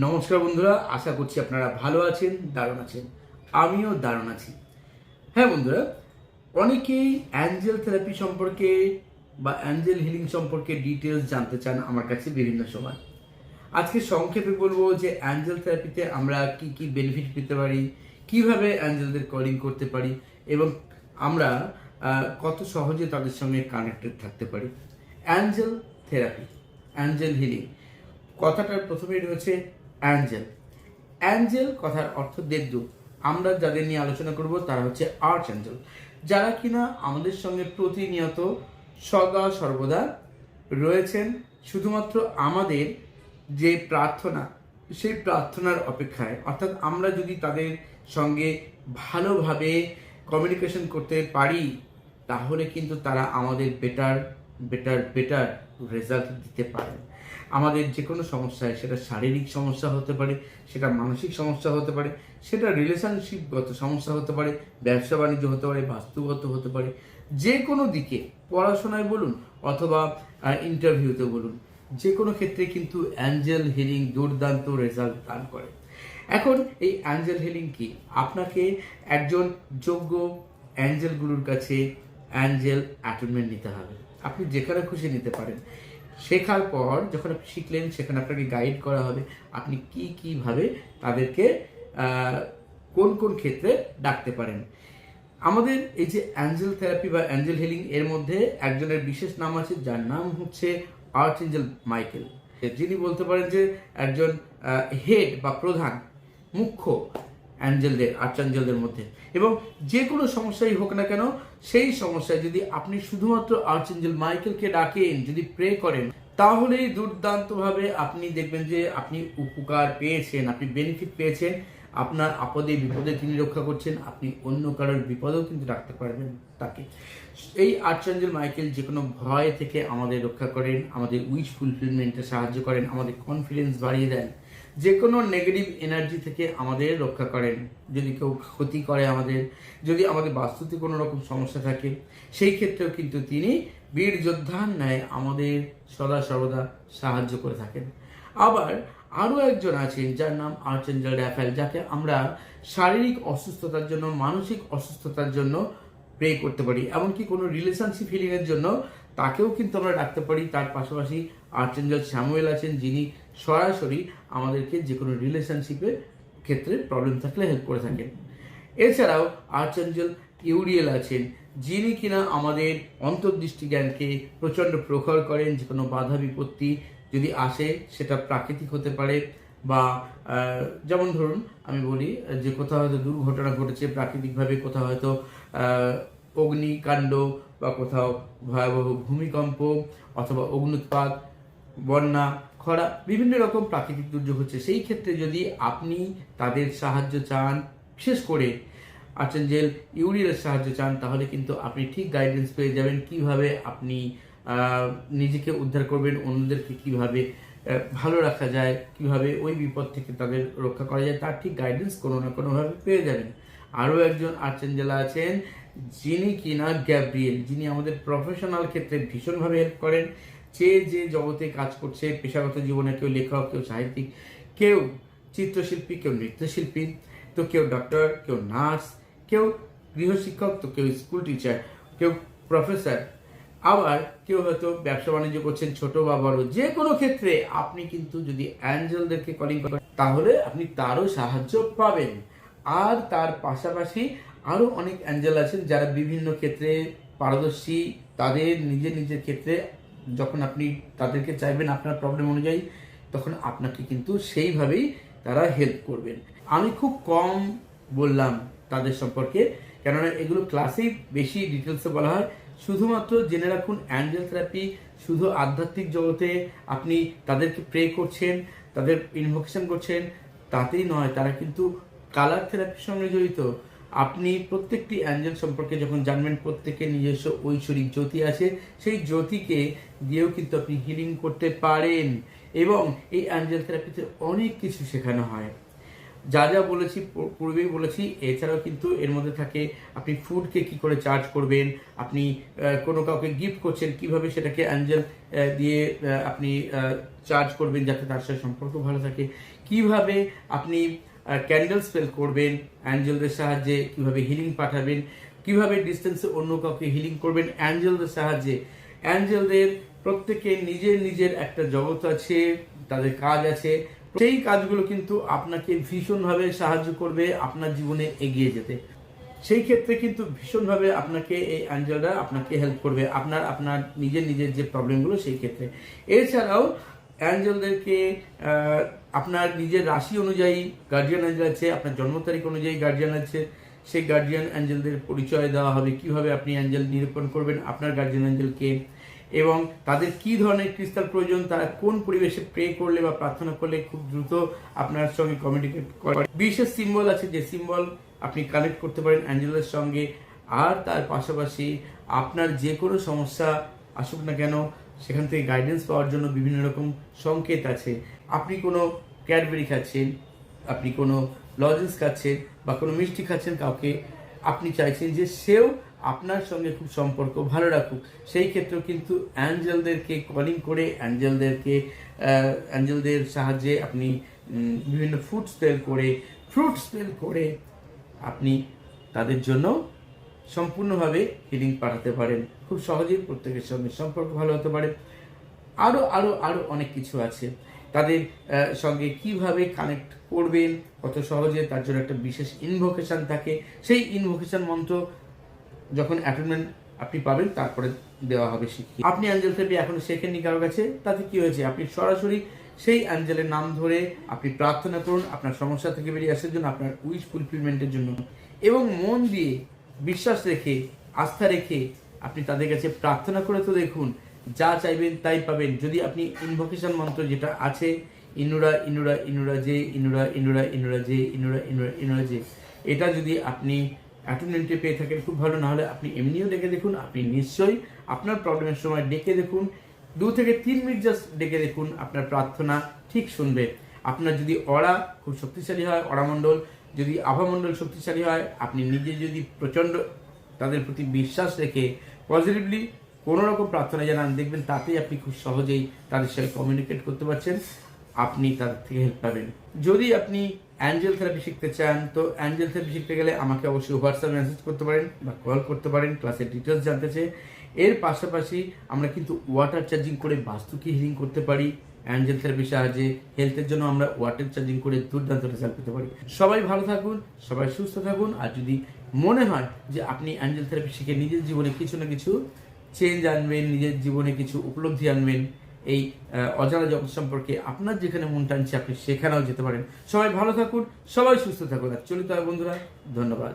নমস্কার বন্ধুরা, আশা করছি আপনারা ভালো আছেন, দারুণ আছেন, আমিও দারুণ আছি। হ্যাঁ বন্ধুরা, অনেকেই অ্যাঞ্জেল থেরাপি সম্পর্কে বা অ্যাঞ্জেল হিলিং সম্পর্কে ডিটেলস জানতে চান আমার কাছে বিভিন্ন সময়। আজকে সংক্ষেপে বলব যে অ্যাঞ্জেল থেরাপিতে আমরা কি কি বেনিফিট পেতে পারি, কীভাবে অ্যাঞ্জেলদের কলিং করতে পারি এবং আমরা কত সহজে তাদের সঙ্গে কানেক্টেড থাকতে পারি। অ্যাঞ্জেল থেরাপি, অ্যাঞ্জেল হিলিং, কথাটার প্রথমেই রয়েছে অ্যাঞ্জেল। অ্যাঞ্জেল কথার অর্থ দেবদূত। আমরা যাদের নিয়ে আলোচনা করব তারা হচ্ছে আর্চ অ্যাঞ্জেল যারা কিনা আমাদের সঙ্গে প্রতিনিয়ত সদা সর্বদা রয়েছেন। শুধুমাত্র আমাদের যে প্রার্থনা, সেই প্রার্থনার অপেক্ষায়। অর্থাৎ আমরা যদি তাদের সঙ্গে ভালোভাবে কমিউনিকেশন করতে পারি, তাহলে কিন্তু তারা আমাদের বেটার বেটার বেটার রেজাল্ট দিতে পারে আমাদের যে কোনো সমস্যায়, সেটা শারীরিক সমস্যা হতে পারে, সেটা মানসিক সমস্যা হতে পারে, সেটা রিলেশনশিপগত সমস্যা হতে পারে, ব্যবসা বাণিজ্য হতে পারে, বাস্তুগত হতে পারে, যে কোনো দিকে পড়াশোনায় বলুন অথবা ইন্টারভিউতে বলুন, যে কোনো ক্ষেত্রে কিন্তু অ্যাঞ্জেল হিলিং দুর্দান্ত রেজাল্ট দান করে। এখন এই অ্যাঞ্জেল হিলিং কি? আপনাকে একজন যোগ্য অ্যাঞ্জেলগুলোর কাছে অ্যাঞ্জেল অ্যাটনমেন্ট নিতে হবে। আপনি যেখানে খুশি নিতে পারেন। শেখার পর যখন আপনি শিখলেন, সেখানে আপনাকে গাইড করা হবে, আপনি কি কীভাবে তাদেরকে কোন কোন ক্ষেত্রে ডাকতে পারেন। আমাদের এই যে অ্যাঞ্জেল থেরাপি বা অ্যাঞ্জেল হিলিং এর মধ্যে একজনের বিশেষ নাম আছে, যার নাম হচ্ছে আর্চ এঞ্জেল মাইকেল যিনি বলতে পারেন যে একজন হেড বা প্রধান, মুখ্য। অ্যাঞ্জেলদের, আর্চাঞ্জেলদের মধ্যে। এবং যে কোনো সমস্যাই হোক না কেন, সেই সমস্যায় যদি আপনি শুধুমাত্র আর্চেঞ্জেল মাইকেলকে ডাকেন, যদি প্রে করেন, তাহলেই দুর্দান্তভাবে আপনি দেখবেন যে আপনি উপকার পেয়েছেন, আপনি বেনিফিট পেয়েছেন। আপনার আপদে, বিপদে তিনি রক্ষা করছেন, আপনি অন্য কারোর বিপদেও কিন্তু রাখতে পারবেন তাকে। এই আর্চাঞ্জেল মাইকেল যে কোনো ভয় থেকে আমাদের রক্ষা করেন, আমাদের উইশ ফুলফিলমেন্টে সাহায্য করেন, আমাদের কনফিডেন্স বাড়িয়ে দেন। যে কোনো নেগেটিভ এনার্জি থেকে আমাদের রক্ষা করেন। যদি কেউ ক্ষতি করে আমাদের, যদি আমাদের বাস্তুতে কোনো রকম সমস্যা থাকে, সেই ক্ষেত্রেও কিন্তু তিনি বীর যোদ্ধার ন্যায় আমাদের সদা সর্বদা সাহায্য করে থাকেন। আবার আরও একজন আছেন, যার নাম আর্চেঞ্জেল র্যাফেল যাকে আমরা শারীরিক অসুস্থতার জন্য, মানসিক অসুস্থতার জন্য প্রে করতে পারি। এমনকি কোনো রিলেশনশিপ হিলিংয়ের জন্য তাকেও কিন্তু আমরা ডাকতে পারি। তার পাশাপাশি আর্চেঞ্জেল স্যামুয়েল আছেন, যিনি সরাসরি আমাদেরকে যে কোনো রিলেশনশিপের ক্ষেত্রে প্রবলেম থাকলে হেল্প করে থাকেন। এছাড়াও আর্চেঞ্জেল ইউরিয়েল আছেন, যিনি কিনা আমাদের অন্তর্দৃষ্টি জ্ঞানকে প্রচণ্ড প্রখর করেন, যে কোনো বাধা বিপত্তি যদি আসে, সেটা প্রাকৃতিক হতে পারে বা যেমন ধরুন আমি বলি, যে কোথাও হয়তো দুর্ঘটনা ঘটেছে, প্রাকৃতিকভাবে কোথাও হয়তো অগ্নিকাণ্ড বা কোথাও ভয়াবহ ভূমিকম্প অথবা অগ্নুৎপাত বন্যা, খরা, বিভিন্ন রকম প্রাকৃতিক দুর্যোগ হচ্ছে। সেই ক্ষেত্রে যদি আপনি তাদের সাহায্য চান, বিশেষ করে আর্চেঞ্জেল ইউরিয়ার সাহায্য চান, তাহলে কিন্তু আপনি ঠিক গাইডেন্স পেয়ে যাবেন কীভাবে আপনি নিজেকে উদ্ধার করবেন, অন্যদেরকে কীভাবে ভালো রাখা যায়, কীভাবে ওই বিপদ থেকে তাদের রক্ষা করা যায়, তার ঠিক গাইডেন্স কোনো না কোনোভাবে পেয়ে যাবেন। আরও একজন আর্চেঞ্জেলা আছেন, যিনি কিনা গ্যাব্রিয়েল, যিনি আমাদের প্রফেশনাল ক্ষেত্রে ভীষণভাবে হেল্প করেন। যে যে জগতে কাজ করছে, পেশাগত জীবনে কেউ লেখক, কেউ সাহিত্যিক, কেউ চিত্রশিল্পী, কেউ নৃত্যশিল্পী, তো কেউ ডক্টর কেউ নার্স কেউ গৃহশিক্ষক, তো কেউ স্কুল টিচার কেউ প্রফেসর আবার কেউ হয়তো ব্যবসা বাণিজ্য করছেন, ছোট বা বড়, যে কোনো ক্ষেত্রে আপনি কিন্তু যদি অ্যাঞ্জেলদেরকে কলিং করেন, তাহলে আপনি তারও সাহায্য পাবেন। আর তার পাশাপাশি আরও অনেক অ্যাঞ্জেল আছেন যারা বিভিন্ন ক্ষেত্রে পারদর্শী, তাদের নিজের নিজের ক্ষেত্রে যখন আপনি তাদেরকে চাইবেন আপনার প্রবলেম অনুযায়ী, তখন আপনাকে কিন্তু সেইভাবেই তারা হেল্প করবেন। আমি খুব কম বললাম তাদের সম্পর্কে, কেননা এগুলো ক্লাসেই বেশি ডিটেলসে বলা হয়। শুধুমাত্র জেনে রাখুন অ্যাঞ্জেল থেরাপি শুধু আধ্যাত্মিক জগতে আপনি তাদেরকে প্রে করছেন, তাদের ইনভোকেশন করছেন, তাতেই নয়, তারা কিন্তু কালার থেরাপির সঙ্গে জড়িত, আপনি প্রত্যেকটি অ্যাঞ্জেল সম্পর্কে যখন জানবেন, প্রত্যেকের নিজস্ব ঐশ্বরিক জ্যোতি আছে, সেই জ্যোতিকে দিয়েও কিন্তু আপনি হিলিং করতে পারেন এবং এই অ্যাঞ্জেল থেরাপিতে অনেক কিছু শেখানো হয়। যা যা বলেছি পূর্বেই বলেছি, এছাড়াও কিন্তু এর মধ্যে থাকে, আপনি ফুডকে কি করে চার্জ করবেন, আপনি কোনো কাউকে গিফট করছেন, কীভাবে সেটাকে অ্যাঞ্জেল দিয়ে আপনি চার্জ করবেন যাতে তার সাথে সম্পর্ক ভালো থাকে, কীভাবে আপনি ক্যান্ডেল স্পেল করবেন অ্যাঞ্জেলদের সাহায্যে কীভাবে হিলিং পাঠাবেন, কীভাবে ডিস্টেন্সে অন্য কাউকে হিলিং করবেন অ্যাঞ্জেলদের সাহায্যে। অ্যাঞ্জেলদের প্রত্যেকের নিজের নিজের একটা জগৎ আছে, তাদের কাজ আছে। সেই কাজগুলো কিন্তু আপনাকে ভীষণভাবে সাহায্য করবে আপনার জীবনে এগিয়ে যেতে। সেই ক্ষেত্রে কিন্তু ভীষণভাবে আপনাকে এই অ্যাঞ্জেলরা আপনাকে হেল্প করবে, আপনার আপনার নিজের নিজের যে প্রবলেমগুলো সেই ক্ষেত্রে। এছাড়াও অ্যাঞ্জেলদেরকে আপনার নিজের রাশি অনুযায়ী গার্জিয়ান অ্যাঞ্জেল আছে, আপনার জন্ম তারিখ অনুযায়ী গার্জিয়ান আছে, সেই গার্জিয়ান অ্যাঞ্জেলদের পরিচয় দেওয়া হবে, কীভাবে আপনি অ্যাঞ্জেল নিরূপণ করবেন, আপনার গার্জিয়ান অ্যাঞ্জেলকে এবং তাদের কি ধরনের ক্রিস্টাল প্রয়োজন, তারা কোন পরিবেশে প্রে করলে বা প্রার্থনা করলে খুব দ্রুত আপনার সঙ্গে কমিউনিকেট করে বিশেষ সিম্বল আছে, যে সিম্বল আপনি কানেক্ট করতে পারেন অ্যাঞ্জেলের সঙ্গে, আর তার পাশাপাশি আপনার যে কোনো সমস্যা আসুক না কেন সেখান থেকে গাইডেন্স পাওয়ার জন্য বিভিন্ন রকম সংকেত আছে। আপনি কোনো ক্যাডবেরি খাচ্ছেন, আপনি কোনো লজেন্স খাচ্ছেন বা কোনো মিষ্টি খাচ্ছেন কাউকে, আপনি চাইছেন যে সেও আপনার সঙ্গে খুব সম্পর্ক ভালো রাখুক। সেই ক্ষেত্রেও কিন্তু অ্যাঞ্জেলদেরকে কলিং করে, অ্যাঞ্জেলদেরকে অ্যাঞ্জেলদের সাহায্যে আপনি বিভিন্ন ফুড স্পেল করে ফ্রুট স্পেল করে আপনি তাদের জন্য সম্পূর্ণভাবে হিলিং পাঠাতে পারেন। খুব সহজেই প্রত্যেকের সঙ্গে সম্পর্ক ভালো হতে পারে। আরও আরও আরও অনেক কিছু আছে। তাদের সঙ্গে কীভাবে কানেক্ট করবেন, কত সহজে, তার জন্য একটা বিশেষ ইনভোকেশন থাকে। সেই ইনভোকেশন মন্ত্র যখন অ্যাটেন্ডমেন্ট আপনি পাবেন, তারপরে দেওয়া হবে শিখিয়ে আপনি অ্যাঞ্জেল থেরাপি এখনও শেখেননি কারও কাছে? তাতে কি হয়েছে? আপনি সরাসরি সেই অ্যাঞ্জেলের নাম ধরে আপনি প্রার্থনা করুন, আপনার সমস্যা থেকে বেরিয়ে আসার জন্য, আপনার উইশ ফুলফিলমেন্টের জন্য। এবং মন দিয়ে বিশ্বাস রেখে, আস্থা রেখে আপনি তাদের কাছে প্রার্থনা করে তো দেখুন, যা চাইবেন তাই পাবেন। যদি আপনি ইনভোকেশন মন্ত্র যেটা আছে, ইনুরা ইনুরা ইনুরা যে, ইনুরা ইনুরা ইনুরা যে, ইনুরা ইনুরা ইনুরা যে, এটা যদি আপনি অ্যাটেন্ডেন্টে পেয়ে থাকেন, খুব ভালো। না হলে আপনি এমনিও ডেকে দেখুন, আপনি নিশ্চয়ই আপনার প্রবলেমের সময় ডেকে দেখুন, দু থেকে তিন মিনিট জাস্ট ডেকে দেখুন, আপনার প্রার্থনা ঠিক শুনবে। আপনার যদি অড়া খুব শক্তিশালী হয় অড়ামণ্ডল যদি আভামণ্ডল শক্তিশালী হয়, আপনি নিজে যদি প্রচণ্ড তাদের প্রতি বিশ্বাস রেখে পজিটিভলি কোনো রকম প্রার্থনা জানান, দেখবেন তাতেই আপনি খুব সহজেই তাদের সাথে কমিউনিকেট করতে পারছেন। আপনি তাদের থেকে হেল্প পাবেন। যদি আপনি অ্যাঞ্জেল থেরাপি শিখতে চান, তো অ্যাঞ্জেল থেরাপি শিখতে গেলে আমাকে অবশ্যই হোয়াটসঅ্যাপ মেসেজ করতে পারেন বা কল করতে পারেন ক্লাসের ডিটেলস জানতে চেয়ে এর পাশাপাশি আমরা কিন্তু ওয়াটার চার্জিং করে বাস্তুকে হিলিং করতে পারি। অ্যাঞ্জেল থেরাপির সাহায্যে হেলথের জন্য আমরা ওয়াটার চার্জিং করে দুর্দান্ত রেজাল্ট পেতে পারি। সবাই ভালো থাকুন, সবাই সুস্থ থাকুন, আর যদি মনে হয় যে আপনি অ্যাঞ্জেল থেরাপি শিখে নিজের জীবনে কিছু না কিছু চেঞ্জ আনবেন, নিজের জীবনে কিছু উপলব্ধি আনবেন, এই অজানা জগৎ সম্পর্কে আপনার যেখানে মন টানছে আপনি সেখানেও যেতে পারেন। সবাই ভালো থাকুন, সবাই সুস্থ থাকুন। আর চলিত বন্ধুরা, ধন্যবাদ।